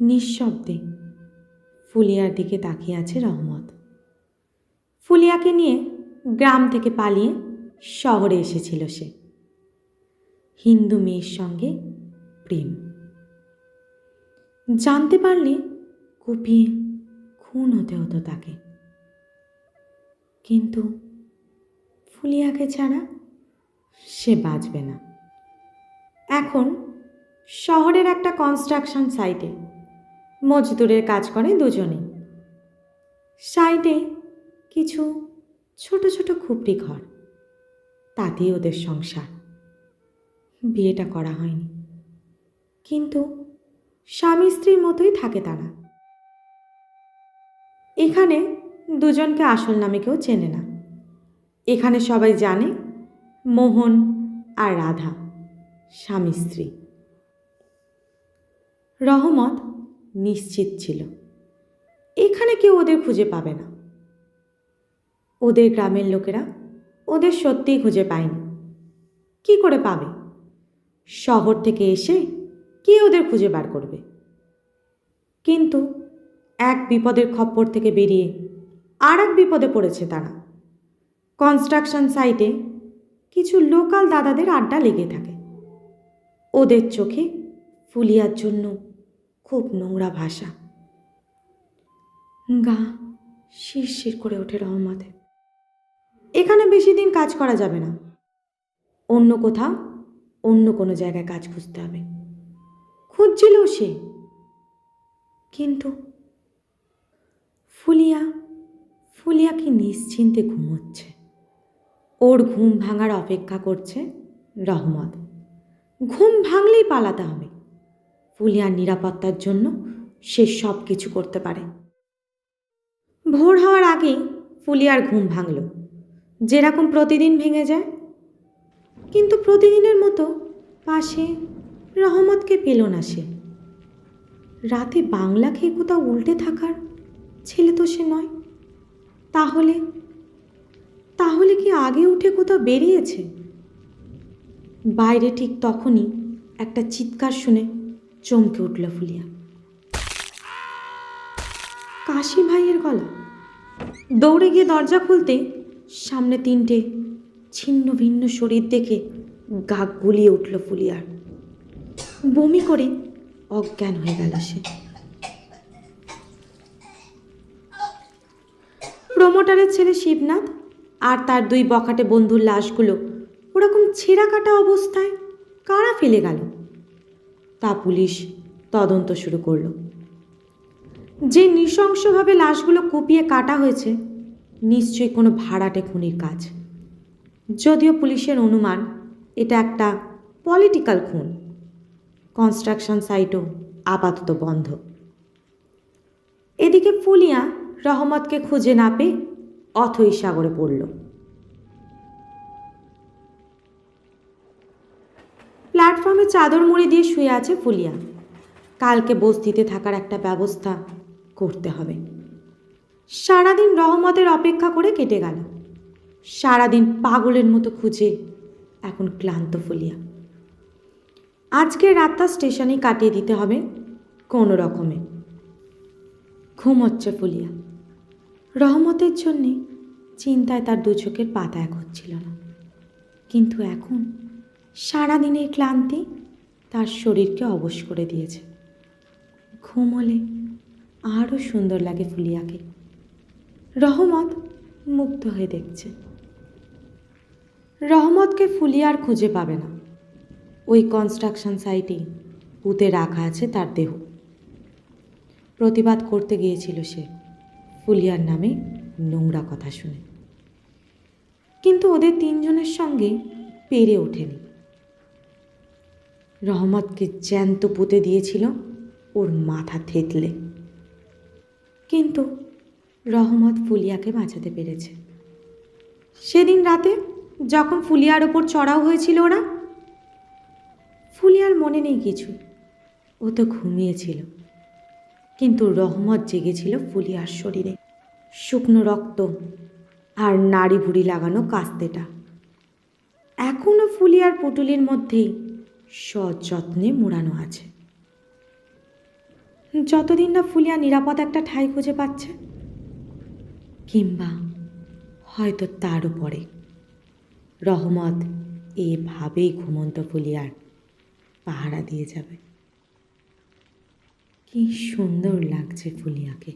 নিঃশব্দে ফুলিয়ার দিকে তাকিয়ে আছে রহমত। ফুলিয়াকে নিয়ে গ্রাম থেকে পালিয়ে শহরে এসেছিল সে। হিন্দু মেয়ের সঙ্গে প্রেম। জানতে পারলে কুপিয়ে খুন হতে হতো তাকে। কিন্তু ফুলিয়াকে ছাড়া সে বাঁচবে না। এখন শহরের একটা কনস্ট্রাকশন সাইটে মজদুরের কাজ করে দুজনেই সাইডে কিছু ছোট ছোট খুপড়ি ঘর। তাতেই ওদের সংসার। বিয়েটা করা হয়নি। কিন্তু স্বামী স্ত্রীর মতোই থাকে তারা। এখানে দুজনকে আসল নামে কেউ চেনে না। এখানে সবাই জানে মোহন আর রাধা, স্বামী স্ত্রী। রহমত নিশ্চিত ছিল। এখানে কেউ ওদের খুঁজে পাবে না। ওদের গ্রামের লোকেরা ওদের সত্যিই খুঁজে পায়নি। কি করে পাবে? শহর থেকে এসে কে ওদের খুঁজে বার করবে? কিন্তু এক বিপদের খপ্পর থেকে বেরিয়ে আর এক বিপদে পড়েছে তারা। কনস্ট্রাকশন সাইটে কিছু লোকাল দাদাদের আড্ডা লেগে থাকে। ওদের চোখে ফুলিয়ার জন্য খুব নোংরা ভাষা। গা শিরশির করে ওঠে রহমতে। এখানে বেশি দিন কাজ করা যাবে না। অন্য কোথাও, অন্য কোনো জায়গায় কাজ খুঁজতে হবে। খুঁজছিল সে। কিন্তু ফুলিয়া ফুলিয়া কি নিশ্চিন্তে ঘুমোচ্ছে? ওর ঘুম ভাঙার অপেক্ষা করছে রহমত। ঘুম ভাঙলেই পালাতে হবে। ফুলিয়ার নিরাপত্তার জন্য সে সব কিছু করতে পারে। ভোর হওয়ার আগেই ফুলিয়ার ঘুম ভাঙল। যেরকম প্রতিদিন ভেঙে যায়, কিন্তু প্রতিদিনের মতো পাশে রহমতকে পেল না সে। রাতে বাংলা খেয়ে কোথাও উল্টে থাকার ছেলে তো সে নয়। তাহলে তাহলে কি আগে উঠে কোথাও বেরিয়েছে? বাইরে ঠিক তখনই একটা চিৎকার শুনে চমকে উঠল ফুলিয়া। কাশি ভাইয়ের গলা। দৌড়ে গিয়ে দরজা খুলতে সামনে তিনটে ছিন্ন ভিন্ন শরীর দেখে গা গুলিয়ে উঠল ফুলিয়ার। বমি করে অজ্ঞান হয়ে গেল সে। প্রমোটারের ছেলে শিবনাথ আর তার দুই বকাটে বন্ধুর লাশগুলো ওরকম ছেঁড়া কাটা অবস্থায় কারা ফেলে গেল? তা পুলিশ তদন্ত শুরু করল। যে নৃশংসভাবে লাশগুলো কুপিয়ে কাটা হয়েছে, নিশ্চয়ই কোনো ভাড়াটে খুনির কাজ। যদিও পুলিশের অনুমান, এটা একটা পলিটিক্যাল খুন। কনস্ট্রাকশন সাইটও আপাতত বন্ধ। এদিকে ফুলিয়া রহমতকে খুঁজে না পেয়ে অথই সাগরে পড়ল। প্ল্যাটফর্মে চাদর মুড়ি দিয়ে শুয়ে আছে ফুলিয়া। কালকে বস্তিতে থাকার একটা ব্যবস্থা করতে হবে। সারাদিন রহমতের অপেক্ষা করে কেটে গেল। সারাদিন পাগলের মতো খুঁজে এখন ক্লান্ত ফুলিয়া। আজকের রাতটা স্টেশনে কাটিয়ে দিতে হবে কোনো রকমে। ঘুম হচ্ছে ফুলিয়া। রহমতের জন্যে চিন্তায় তার দু চোখের পাতা এক হচ্ছিল না। কিন্তু এখন সারাদিনের ক্লান্তি তার শরীরকে অবশ করে দিয়েছে। ঘুমলে আরও সুন্দর লাগে ফুলিয়াকে। রহমত মুগ্ধ হয়ে দেখছে। রহমতকে ফুলিয়ার খুঁজে পাবে না। ওই কনস্ট্রাকশন সাইটেই পুঁতে রাখা আছে তার দেহ। প্রতিবাদ করতে গিয়েছিল সে, ফুলিয়ার নামে নোংরা কথা শুনে। কিন্তু ওদের তিনজনের সঙ্গে পেরে ওঠেনি। রহমতকে জ্যান্ত পুঁতে দিয়েছিল ওর মাথা থেতলে। কিন্তু রহমত ফুলিয়াকে বাঁচাতে পেরেছে। সেদিন রাতে যখন ফুলিয়ার ওপর চড়াও হয়েছিল ওরা, ফুলিয়ার মনে নেই কিছু। ও তো ঘুমিয়েছিল। কিন্তু রহমত জেগেছিল ফুলিয়ার শরীরে। শুকনো রক্ত আর নাড়ি ভুড়ি লাগানো কাস্তেটা। এখনও ফুলিয়ার পুটুলির মধ্যেই সযত্নে মোড়ানো আছে। যতদিন না ফুলিয়া নিরাপদ একটা ঠাঁই খুঁজে পাচ্ছে, কিংবা হয়তো তারও পরে রহমত এভাবেই ঘুমন্ত ফুলিয়ার পাহারা দিয়ে যাবে। কি সুন্দর লাগছে ফুলিয়াকে।